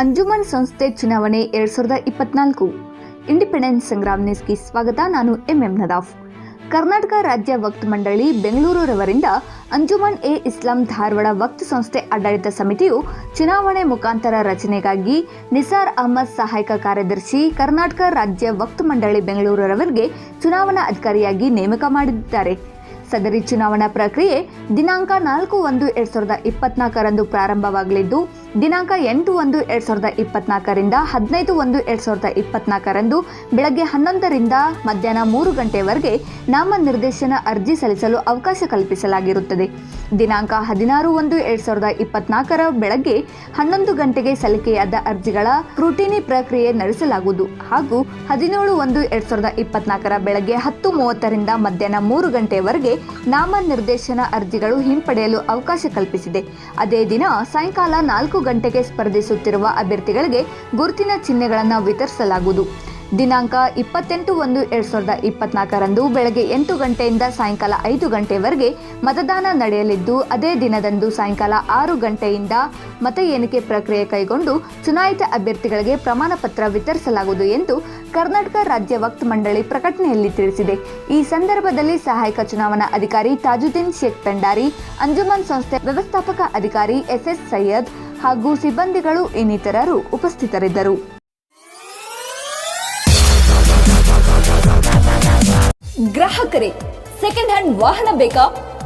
ಅಂಜುಮನ್ ಸಂಸ್ಥೆ ಚುನಾವಣೆ ಎರಡ್ ಸಾವಿರದ ಇಪ್ಪತ್ನಾಲ್ಕು. ಇಂಡಿಪೆಂಡೆನ್ಸ್ ಸಂಗ್ರಾಮ್ ನ್ಯೂಸ್ಗೆ ಸ್ವಾಗತ. ನಾನು ಎಂ ಎಂ ನದಾಫ್. ಕರ್ನಾಟಕ ರಾಜ್ಯ ವಕ್ತ್ ಮಂಡಳಿ ಬೆಂಗಳೂರವರಿಂದ ಅಂಜುಮನ್ ಎ ಇಸ್ಲಾಂ ಧಾರವಾಡ ವಕ್ತ್ ಸಂಸ್ಥೆ ಆಡಳಿತ ಸಮಿತಿಯು ಚುನಾವಣೆ ಮುಖಾಂತರ ರಚನೆಗಾಗಿ ನಿಸಾರ್ ಅಹಮದ್ ಸಹಾಯಕ ಕಾರ್ಯದರ್ಶಿ ಕರ್ನಾಟಕ ರಾಜ್ಯ ವಕ್ತ್ ಮಂಡಳಿ ಬೆಂಗಳೂರವರಿಗೆ ಚುನಾವಣಾ ಅಧಿಕಾರಿಯಾಗಿ ನೇಮಕ ಮಾಡಿದ್ದಾರೆ. ಸದರಿ ಚುನಾವಣಾ ಪ್ರಕ್ರಿಯೆ ದಿನಾಂಕ ನಾಲ್ಕು ಒಂದು ಎರಡ್ ಸಾವಿರದ ಇಪ್ಪತ್ನಾಲ್ಕರಂದು ಪ್ರಾರಂಭವಾಗಲಿದ್ದು, ದಿನಾಂಕ ಎಂಟು ಒಂದು ಎರಡ್ ಸಾವಿರದ ಇಪ್ಪತ್ನಾಲ್ಕರಿಂದ ಹದಿನೈದು ಒಂದು ಎರಡ್ ಸಾವಿರದ ಇಪ್ಪತ್ನಾಲ್ಕರಂದು ಬೆಳಗ್ಗೆ ಹನ್ನೊಂದರಿಂದ ಮಧ್ಯಾಹ್ನ ಮೂರು ಗಂಟೆವರೆಗೆ ನಾಮನಿರ್ದೇಶನ ಅರ್ಜಿ ಸಲ್ಲಿಸಲು ಅವಕಾಶ ಕಲ್ಪಿಸಲಾಗಿರುತ್ತದೆ. ದಿನಾಂಕ ಹದಿನಾರು ಒಂದು ಎರಡ್ ಸಾವಿರದ ಇಪ್ಪತ್ನಾಲ್ಕರ ಬೆಳಗ್ಗೆ ಹನ್ನೊಂದು ಗಂಟೆಗೆ ಸಲ್ಲಿಕೆಯಾದ ಅರ್ಜಿಗಳ ಕ್ರೂಟಿನಿ ಪ್ರಕ್ರಿಯೆ ನಡೆಸಲಾಗುವುದು. ಹಾಗೂ ಹದಿನೇಳು ಒಂದು ಎರಡ್ ಸಾವಿರದ ಇಪ್ಪತ್ನಾಲ್ಕರ ಬೆಳಗ್ಗೆ ಹತ್ತು ಮೂವತ್ತರಿಂದ ಮಧ್ಯಾಹ್ನ ಮೂರು ಗಂಟೆಯವರೆಗೆ ನಾಮನಿರ್ದೇಶನ ಅರ್ಜಿಗಳು ಹಿಂಪಡೆಯಲು ಅವಕಾಶ ಕಲ್ಪಿಸಿದೆ. ಅದೇ ದಿನ ಸಾಯಂಕಾಲ ನಾಲ್ಕು ಗಂಟೆಗೆ ಸ್ಪರ್ಧಿಸುತ್ತಿರುವ ಅಭ್ಯರ್ಥಿಗಳಿಗೆ ಗುರುತಿನ ಚಿಹ್ನೆಗಳನ್ನು ವಿತರಿಸಲಾಗುವುದು. ದಿನಾಂಕ ಇಪ್ಪತ್ತೆಂಟು ಒಂದು ಎರಡ್ ಸಾವಿರದ ಇಪ್ಪತ್ನಾಲ್ಕರಂದು ಬೆಳಗ್ಗೆ ಎಂಟು ಗಂಟೆಯಿಂದ ಸಾಯಂಕಾಲ ಐದು ಗಂಟೆವರೆಗೆ ಮತದಾನ ನಡೆಯಲಿದ್ದು, ಅದೇ ದಿನದಂದು ಸಾಯಂಕಾಲ ಆರು ಗಂಟೆಯಿಂದ ಮತ ಎಣಿಕೆ ಪ್ರಕ್ರಿಯೆ ಕೈಗೊಂಡು ಚುನಾಯಿತ ಅಭ್ಯರ್ಥಿಗಳಿಗೆ ಪ್ರಮಾಣ ಪತ್ರ ವಿತರಿಸಲಾಗುವುದು ಎಂದು ಕರ್ನಾಟಕ ರಾಜ್ಯ ವಕ್ತ್ ಮಂಡಳಿ ಪ್ರಕಟಣೆಯಲ್ಲಿ ತಿಳಿಸಿದೆ. ಈ ಸಂದರ್ಭದಲ್ಲಿ ಸಹಾಯಕ ಚುನಾವಣಾ ಅಧಿಕಾರಿ ತಾಜುದ್ದೀನ್ ಶೇಖ್ ಪೆಂಡಾರಿ ಅಂಜುಮನ್ ಸಂಸ್ಥೆ ವ್ಯವಸ್ಥಾಪಕ ಅಧಿಕಾರಿ ಎಸ್ಎಸ್ ಸೈಯದ್ ಹಾಗೂ ಸಿಬ್ಬಂದಿಗಳು ಇನ್ನಿತರರು ಉಪಸ್ಥಿತರಿದ್ದರು. ಗ್ರಾಹಕರೇ ಸೆಕೆಂಡ್ ಹ್ಯಾಂಡ್ ವಾಹನ ಬೇಕಾ?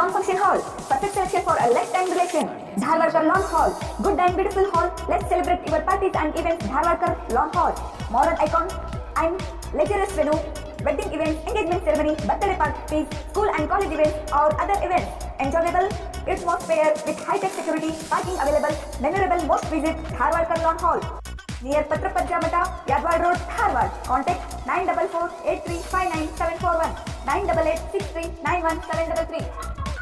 Lawn Function Hall. Perfect selection for a lifetime relation. Dharwarkar Lawn Hall. Good and beautiful hall. Let's celebrate your parties and events. Dharwarkar Lawn Hall. Modern icon and luxurious venue. Wedding events, engagement ceremony, birthday parties, school and college events or other events. Enjoyable atmosphere with high-tech security, parking available, memorable most visit Dharwarkar Lawn Hall. Near Patrapajja Mata, Yadwad Road, Dharwad. Contact 944 8359 741 988 63 91 733.